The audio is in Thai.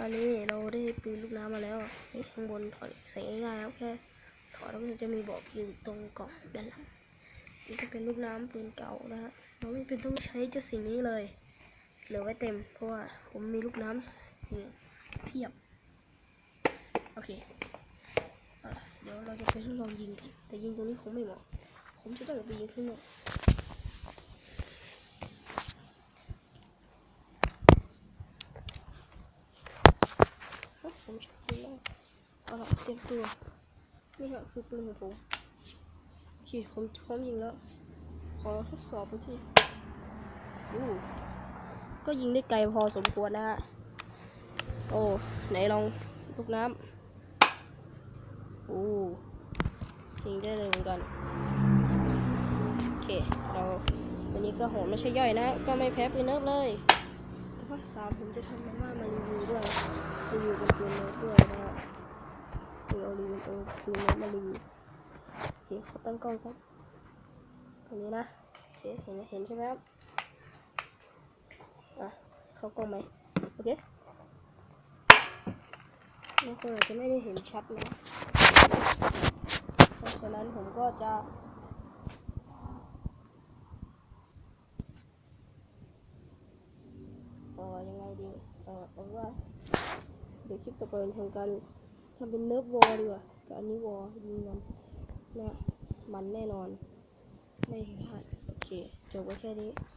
ตอนนี้เราได้ปืนลูกน้ำมาแล้วเฮ้ยข้างบนถอดใส่ง่ายๆครับแค่ถอดแล้วก็จะมีบอกอยู่ตรงกล่องด้านหลังนี่ก็เป็นลูกน้ำปืนเก่านะฮะเราไม่เป็นต้องใช้เจ้าสิ่งนี้เลยเหลือไว้เต็ม เพราะว่าผมมีลูกน้ำนี่เพียบ โอเคเอาล่ะเดี๋ยวเราจะไปทดลองยิงกันแต่ยิงตรงนี้คงไม่เหมาะผมจะต้องไปยิงข้างนอก ครับ ผมชอบปืนมากเอาละเตรียมตัว นี่ฮะคือปืนของผมโอเคผมพร้อมยิงแล้ว ขอทดสอบดูที่อู้ก็ยิงได้ไกลพอสมควรนะฮะ โอ้ ไหนลองลูกน้ำอู้ยิงได้เลยเหมือนกันโอเค เราวันนี้ก็โหดไม่ใช่ย่อยนะ ก็ไม่แพ้ปืนเนิร์ฟเลย แต่ว่าสามผมจะทำมาม่ามารีวิวด้วยรีวิวเป็นปืนเนิร์ฟด้วยนะฮะเดี๋ยวเอารีวิวเอาปืนเนิร์ฟมารีวิวโอเคเขาตั้งกล้องครับตรงนี้นะโอเคเห็นเห็นใช่ไหมครับอะเข้ากล้องไหมโอเคบางคนอาจจะไม่ได้เห็นชัดนะเพราะฉะนั้นผมก็จะ เออยังไงดีเออเอาว่าเดี๋ยวคลิปต่อไปทำการทำเป็นเนิร์ฟวอลดีกว่ากับอันนี้วอลยิงกันนะมันแน่นอน ไม่พลาดโอเคจบไว้แค่นี้